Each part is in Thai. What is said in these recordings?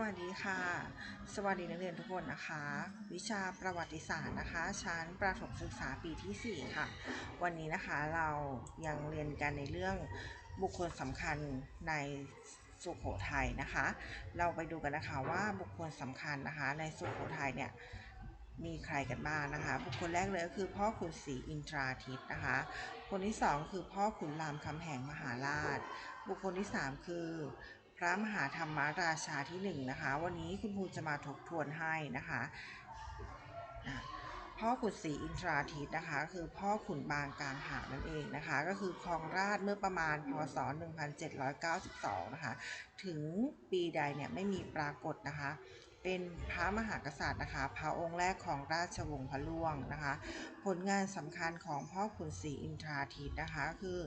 วัสดีค่ะ สวัสดีนักเรียนทุกคนนะคะ วิชาประวัติศาสตร์นะคะ ชั้นประถมศึกษาปีที่ 4 ค่ะ วันนี้นะคะเรายังเรียนกันในเรื่องบุคคลสำคัญในสุโขทัยนะคะ เราไปดูกันนะคะว่าบุคคลสำคัญนะคะ ในสุโขทัยเนี่ยมีใครกันบ้างนะคะ บุคคลแรกเลยก็คือพ่อขุนศรีอินทราทิตนะคะ คนที่สองคือพ่อขุนรามคำแหงมหาราช บุคคลที่สามคือ พระมหาธรรมราชาที่หนึ่งนะคะ วันนี้คุณครูจะมาทบทวนให้นะคะพ่อขุนศรีอินทราทิตนะคะคือพ่อขุนบางกลางหานั่นเองนะคะ ก็คือครองราชเมื่อประมาณพศ 1792 นะคะ ถึงปีใดเนี่ยไม่มีปรากฏนะคะ เป็นพระมหากษัตริย์นะคะ พระองค์แรกของราชวงศ์พระล่วงนะคะ ผลงานสำคัญของพ่อขุนศรีอินทราทิตนะคะ คือ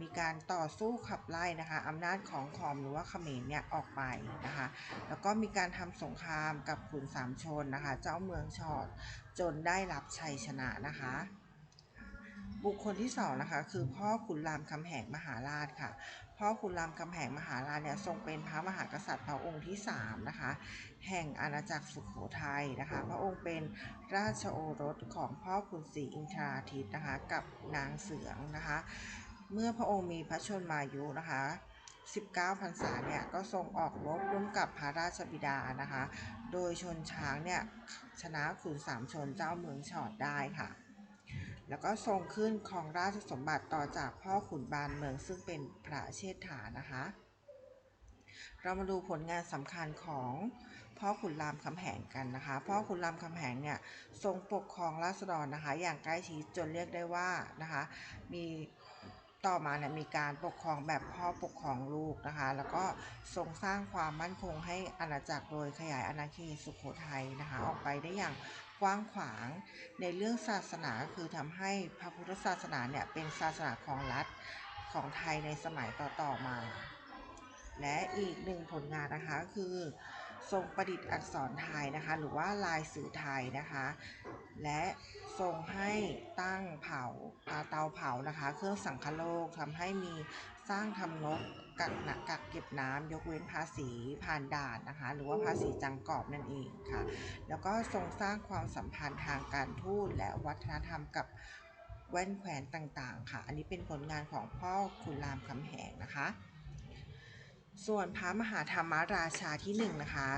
มีการต่อสู้ขับไล่นะคะอำนาจของขอมหรือว่าเขมรเนี่ยออกไปนะคะแล้วก็มีการทำสงครามกับขุนสามชนนะคะเจ้าเมืองชอดจนได้รับชัยชนะนะคะบุคคลที่สองนะคะคือพ่อขุนรามคำแหงมหาราชค่ะ พ่อขุนรามคำแหงมหาราชเนี่ยทรงเป็นพระมหากษัตริย์พระองค์ที่สามนะคะแห่งอาณาจักรสุโขทัยนะคะ พระองค์เป็นราชโอรสของพ่อขุนศรีอินทราทิตนะคะกับนางเสืองนะคะ เมื่อพระองค์มีพระชนมายุนะคะ 19พรรษาเนี่ยก็ทรงออกรบร่วมกับพระราชบิดานะคะ โดยชนช้างเนี่ยชนะขุนสามชนเจ้าเมืองฉอดได้ค่ะ แล้วก็ทรงขึ้นครองราชสมบัติต่อจากพ่อขุนบานเมืองซึ่งเป็นพระเชษฐานะคะ เรามาดูผลงานสำคัญของพ่อขุนรามคำแหงกันนะคะ พ่อขุนรามคำแหงเนี่ยทรงปกครองราษฎรนะคะ อย่างใกล้ชิดจนเรียกได้ว่านะคะ มี ต่อมาเนี่ยมีการปกครองแบบพ่อปกครองลูกนะคะ แล้วก็ทรงสร้างความมั่นคงให้อาณาจักรโดยขยายอาณาเขตสุโขทัยนะคะ ออกไปได้อย่างกว้างขวาง ในเรื่องศาสนาคือทำให้พระพุทธศาสนาเนี่ยเป็นศาสนาของรัฐของไทยในสมัยต่อๆมา และอีกหนึ่งผลงานนะคะก็คือ ทรงประดิษฐ์อักษรไทยนะคะ หรือว่าลายสื่อไทยนะคะ และทรงให้ตั้งเผาอ่าเตาเผานะคะ เครื่องสังคโลกทำให้มีสร้างทำนกกักหนักกักเก็บน้ำยกเว้นภาษีผ่านด่านนะคะ หรือว่าภาษีจังกอบนั่นเองค่ะ แล้วก็ทรงสร้างความสัมพันธ์ทางการทูตและวัฒนธรรมกับแว่นแขวนต่างๆ ค่ะ อันนี้เป็นผลงานของพ่อขุนรามคำแหงนะคะ ส่วนพระมหาธรรมราชาที่หนึ่งนะคะ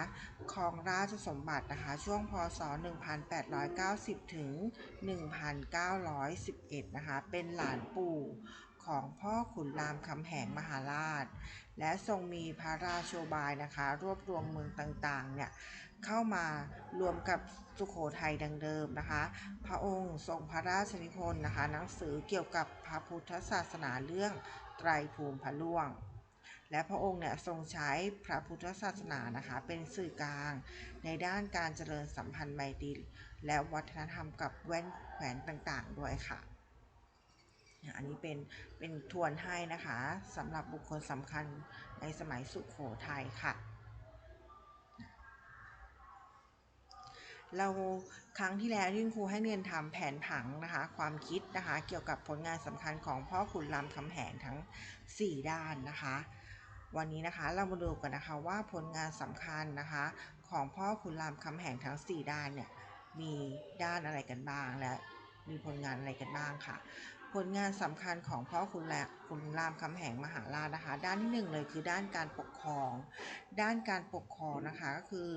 ครองราชสมบัตินะคะ ช่วงพศ 1890 ถึง 1911 นะคะ เป็นหลานปู่ของพ่อขุนรามคำแหงมหาราช และทรงมีพระราชโชบายนะคะ รวบรวมเมืองต่างๆ เนี่ย เข้ามารวมกับสุขโขทัยดังเดิมนะคะ พระองค์ทรงพระราชนิพนธ์นะคะ หนังสือเกี่ยวกับพระพุทธศาสนาเรื่องไตรภูมิพระล่วง และพระองค์เนี่ยทรงใช้พระพุทธศาสนานะคะเป็นสื่อกลาง ในด้านการเจริญสัมพันธ์ไมตรีและวัฒนธรรมกับแว่นแขวนต่างๆ ด้วยค่ะอันนี้เป็นเป็นทวนให้นะคะสำหรับบุคคลสำคัญในสมัยสุขโขทัยค่ะ เราครั้งที่แล้วที่คุณครูให้เรียนทำแผนผังนะคะ ความคิดนะคะ เกี่ยวกับผลงานสำคัญของพ่อขุนรามคำแหงทั้ง 4 ด้านนะคะ วันนี้นะคะเรามาดูกันนะคะว่าผลงานสำคัญนะคะ ของพ่อขุนรามคำแหงทั้ง 4 ด้านเนี่ยมีด้านอะไรกันบ้างและมีผลงานอะไรกันบ้างค่ะ ผลงานสำคัญของพ่อขุนแลขุนรามคำแหงมหาราชนะคะ ด้านที่หนึ่งเลยคือด้านการปกครอง ด้านการปกครองนะคะก็คือ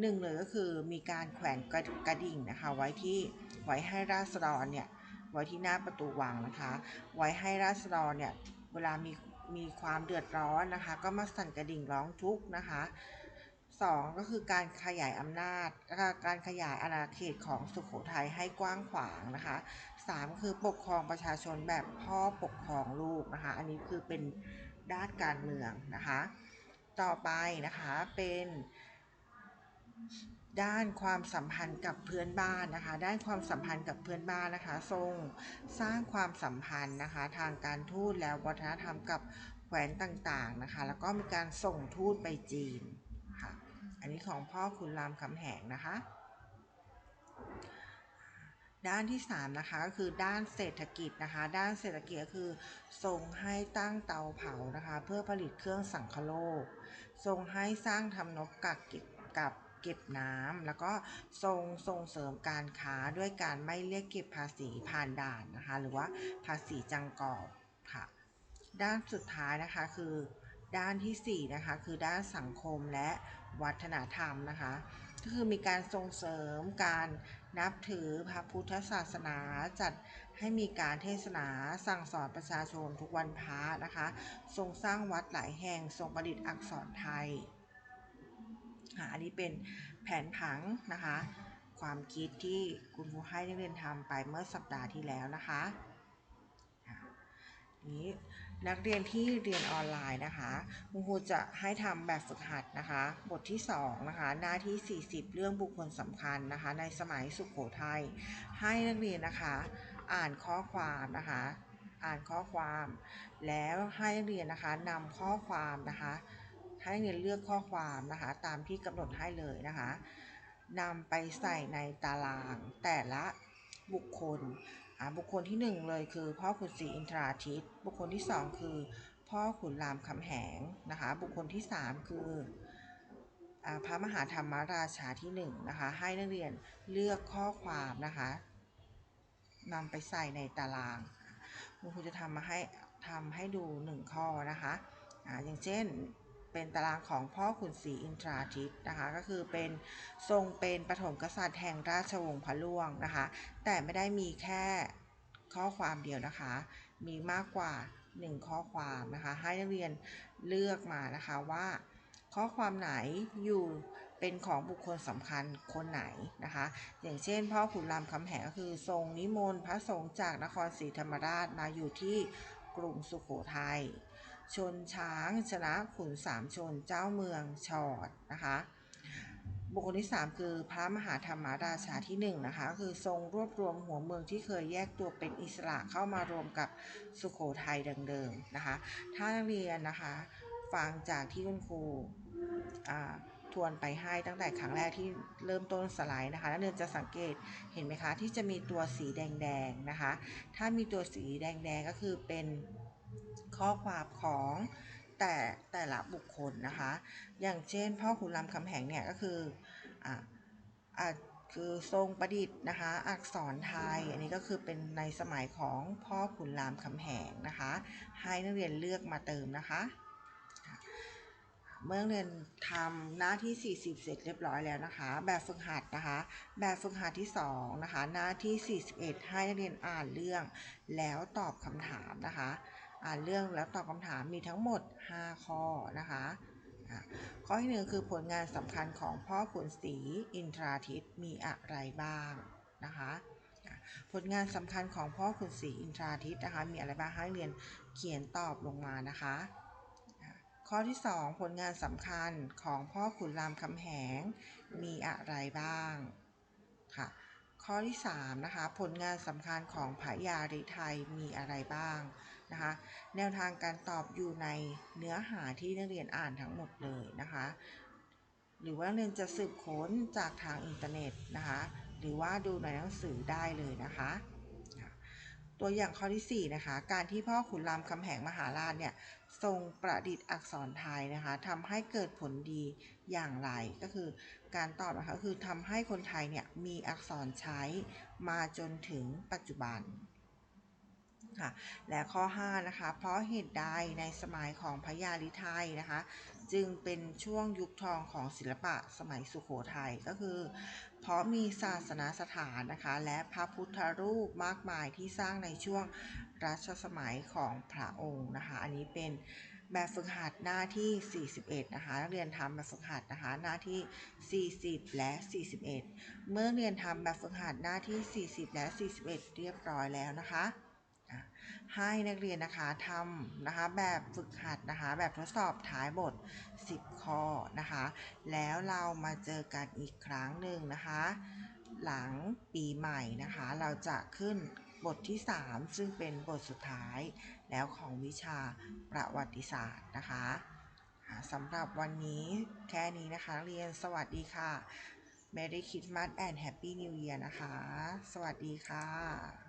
หนึ่งเลยก็คือมีการแขวนกระกระดิ่งนะคะ ไว้ที่ไว้ให้ราษฎรเนี่ยไว้ที่หน้าประตูวังนะคะ ไว้ให้ราษฎรเนี่ยเวลามี มีความเดือดร้อนนะคะ ก็มาสั่นกระดิ่งร้องทุกข์นะคะสองก็คือการขยายอำนาจ การขยายอาณาเขตของสุโขทัยให้กว้างขวางนะคะสามคือปกครองประชาชนแบบพ่อปกครองลูกนะคะ อันนี้คือเป็นด้านการเมืองนะคะ ต่อไปนะคะเป็น ด้านความสัมพันธ์กับเพื่อนบ้านนะคะ ด้านความสัมพันธ์กับเพื่อนบ้านนะคะทรงสร้างความสัมพันธ์นะคะ ทางการทูตและวัฒนธรรมกับแขวนต่างๆนะคะ แล้วก็มีการส่งทูตไปจีนค่ะ อันนี้ของพ่อคุณรามคำแหงนะคะ ด้านที่ 3 นะคะก็คือด้านเศรษฐกิจนะคะ ด้านเศรษฐกิจก็คือส่งให้ตั้งเตาเผานะคะ เพื่อผลิตเครื่องสังคโลกทรงให้สร้างทำนบกักเก็บกับ เก็บน้ำแล้วก็ทรงส่งเสริมการค้าด้วยการไม่เรียกเก็บภาษีผ่านด่านนะคะ หรือว่าภาษีจังกอบค่ะ ด้านสุดท้ายนะคะคือด้านที่ 4 นะคะคือด้านสังคมและวัฒนธรรมนะคะก็คือมีการส่งเสริมการนับถือพระพุทธศาสนาจัดให้มีการเทศนาสั่งสอนประชาชนทุกวันพระนะคะ ทรงสร้างวัดหลายแห่งทรงประดิษฐ์อักษรไทย อันนี้เป็นแผนผังนะคะ ความคิดที่คุณครูให้นักเรียนทำไปเมื่อสัปดาห์ที่แล้วนะคะนี้นักเรียนที่เรียนออนไลน์นะคะคุณครูจะให้ทำแบบฝึกหัดนะคะ บทที่2นะคะหน้าที่ 40 เรื่องบุคคลสำคัญนะคะ ในสมัยสุขโขทัยให้นักเรียนนะคะ อ่านข้อความนะคะ อ่านข้อความ แล้วให้นักเรียนนะคะนำข้อความนะคะ ให้นักเรียนเลือกข้อความนะคะ ตามที่กำหนดให้เลยนะคะนำไปใส่ในตารางแต่ละบุคคล บุคคลที่หนึ่งเลยคือพ่อขุนศรีอินทราทิต บุคคลที่สองคือ พ่อขุนรามคำแหงนะคะ บุคคลที่สามคืออพระมหาธรรมราชาที่หนึ่งนะคะ ให้นักเรียนเลือกข้อความนะคะนำไปใส่ในตารางคุณครูจะทำมาให้ทำให้ดูหนึ่งข้อนะคะอ่าอย่างเช่น เป็นตารางของพ่อขุนศรีอินทราทิตนะคะ ก็คือเป็นทรงเป็นปฐมกษัตริย์แห่งราชวงศ์พระล่วงนะคะ แต่ไม่ได้มีแค่ข้อความเดียวนะคะ มีมากกว่า 1 ข้อความนะคะ ให้นักเรียนเลือกมานะคะว่า ข้อความไหนอยู่เป็นของบุคคลสำคัญคนไหนนะคะ อย่างเช่น พ่อขุนรามคำแหงก็คือทรงนิมนต์พระสงฆ์จากนครศรีธรรมราชมาอยู่ที่กรุงสุโขทัย ชนช้าง ชนะขุนสามชนเจ้าเมืองชอดนะคะบุคคลที่ 3 คือพระมหาธรรมราชาที่1นะคะคือทรงรวบรวมหัวเมืองที่เคยแยกตัวเป็นอิสระเข้ามารวมกับสุโขทัยดังเดิมนะคะ ถ้านักเรียนนะคะฟังจากที่คุณครูอ่าทวนไปให้ตั้งแต่ครั้งแรกที่เริ่มต้นสไลด์นะคะนักเรียนจะสังเกตเห็นไหมคะที่จะมีตัวสีแดงๆนะคะ ถ้ามีตัวสีแดงๆก็คือเป็น ข้อความของแต่แต่ละบุคคลนะคะ อย่างเช่น พ่อขุนรามคำแหงเนี่ยก็คืออ่าอ่าคือทรงประดิษฐ์นะคะ อักษรไทย อันนี้ก็คือเป็นในสมัยของพ่อขุนรามคำแหงนะคะ ให้นักเรียนเลือกมาเติมนะคะ เมื่อนักเรียนทำหน้าที่ 40 เสร็จเรียบร้อยแล้วนะคะ แบบฝึกหัดนะคะ แบบฝึกหัดที่ 2 นะคะ หน้าที่ 41 ให้นักเรียนอ่านเรื่องแล้วตอบคำถามนะคะ อ่านเรื่องแล้วตอบคำถามมีทั้งหมด 5 ข้อนะคะะข้อที่หนึ่งคือผลงานสำคัญของพ่อขุนศรีอินทราทิตย์มีอะไรบ้างนะคะผลงานสำคัญของพ่อขุนศรีอินทราทิตย์นะคะมีอะไรบ้างให้เรียนเขียนตอบลงมานะคะอะข้อที่ 2 ผลงานสำคัญของพ่อขุนรามคำแหงมีอะไรบ้างค่ะ ข้อที่3นะคะผลงานสำคัญของพระยาฤทัยมีอะไรบ้างนะคะแนวทางการตอบอยู่ในเนื้อหาที่นักเรียนอ่านทั้งหมดเลยนะคะหรือว่านักเรียนจะสืบค้นจากทางอินเทอร์เน็ตนะคะหรือว่าดูในหนังสือได้เลยนะคะตัวอย่างข้อที่ 4 นะคะ การที่พ่อขุนรามคำแหงมหาราชเนี่ยทรงประดิษฐ์อักษรไทยนะคะทำให้เกิดผลดีอย่างไรก็คือ การตอบนะคะคือทำให้คนไทยเนี่ยมีอักษรใช้มาจนถึงปัจจุบันค่ะและข้อ 5 นะคะ เพราะเหตุใดในสมัยของพระยาลิไทยนะคะ จึงเป็นช่วงยุคทองของศิลปะสมัยสุโขทัยก็คือ เพราะมีศาสนาสถานนะคะ และพระพุทธรูปมากมายที่สร้างในช่วงรัชสมัยของพระองค์นะคะ อันนี้เป็น แบบฝึกหัดหน้าที่ 41 นะคะ นักเรียนทำแบบฝึกหัดนะคะ หน้าที่ 40 และ 41 เมื่อเรียนทำแบบฝึกหัดหน้าที่ 40 และ 41 เรียบร้อยแล้วนะคะอะให้นักเรียนนะคะทำนะคะแบบฝึกหัดนะคะ แบบทดสอบท้ายบท 10 ข้อนะคะ แล้วเรามาเจอกันอีกครั้งหนึ่งนะคะ หลังปีใหม่นะคะ เราจะขึ้น บทที่ 3 ซึ่งเป็นบทสุดท้าย แล้วของวิชาประวัติศาสตร์นะคะสำหรับวันนี้แค่นี้นะคะ เรียนสวัสดีค่ะ Merry Christmas and Happy New Year นะคะ สวัสดีค่ะ